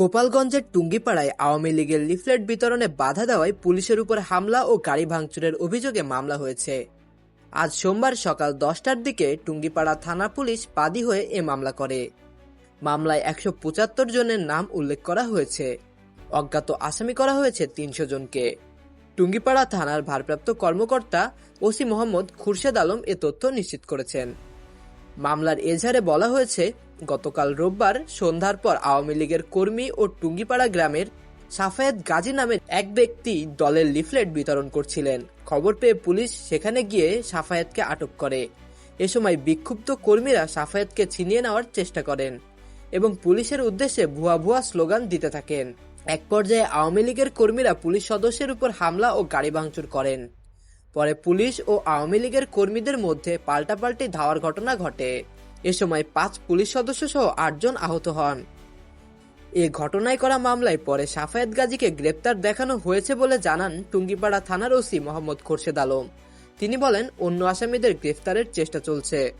গোপালগঞ্জের টুঙ্গিপাড়ায় আওয়ামী লীগের লিফলেট বিতরণে বাধা দেওয়ায় পুলিশের উপর হামলা ও গাড়ি ভাঙচুরের অভিযোগে মামলা হয়েছে। আজ সোমবার সকাল দশটার দিকে টুঙ্গিপাড়া থানা পুলিশ বাদী হয়ে এ মামলা করে। মামলায় একশো পঁচাত্তর জনের নাম উল্লেখ করা হয়েছে। অজ্ঞাত আসামি করা হয়েছে তিনশো জনকে। টুঙ্গিপাড়া থানার ভারপ্রাপ্ত কর্মকর্তা ওসি মোহাম্মদ খুরশেদ আলম এ তথ্য নিশ্চিত করেছেন। মামলার এজাহারে বলা হয়েছে, গতকাল রোববার সন্ধ্যার পর আওয়ামী লীগের কর্মী ও টুঙ্গিপাড়া গ্রামের সাফায়েত গাজী নামের এক ব্যক্তি দলের লিফলেট বিতরণ করছিলেন। খবর পেয়ে পুলিশ সেখানে গিয়ে সাফায়েতকে আটক করে। এ সময় বিক্ষুব্ধ কর্মীরা সাফায়েতকে ছিনিয়ে নেওয়ার চেষ্টা করেন এবং পুলিশের উদ্দেশ্যে ভুয়া ভুয়া স্লোগান দিতে থাকেন। এক পর্যায়ে আওয়ামী লীগের কর্মীরা পুলিশ সদস্যের উপর হামলা ও গাড়ি ভাঙচুর করেন। পরে পুলিশ ও আওয়ামী লীগের কর্মীদের মধ্যে পাল্টাপাল্টি ধাওয়ার ঘটনা ঘটে। এ সময় পাঁচ পুলিশ সদস্য সহ আটজন আহত হন। এ ঘটনায় করা মামলায় পরে সাফায়েত গাজীকে গ্রেপ্তার দেখানো হয়েছে বলে জানান টুঙ্গিপাড়া থানার ওসি মোহাম্মদ খোরশেদ আলম। তিনি বলেন, অন্য আসামিদের গ্রেফতারের চেষ্টা চলছে।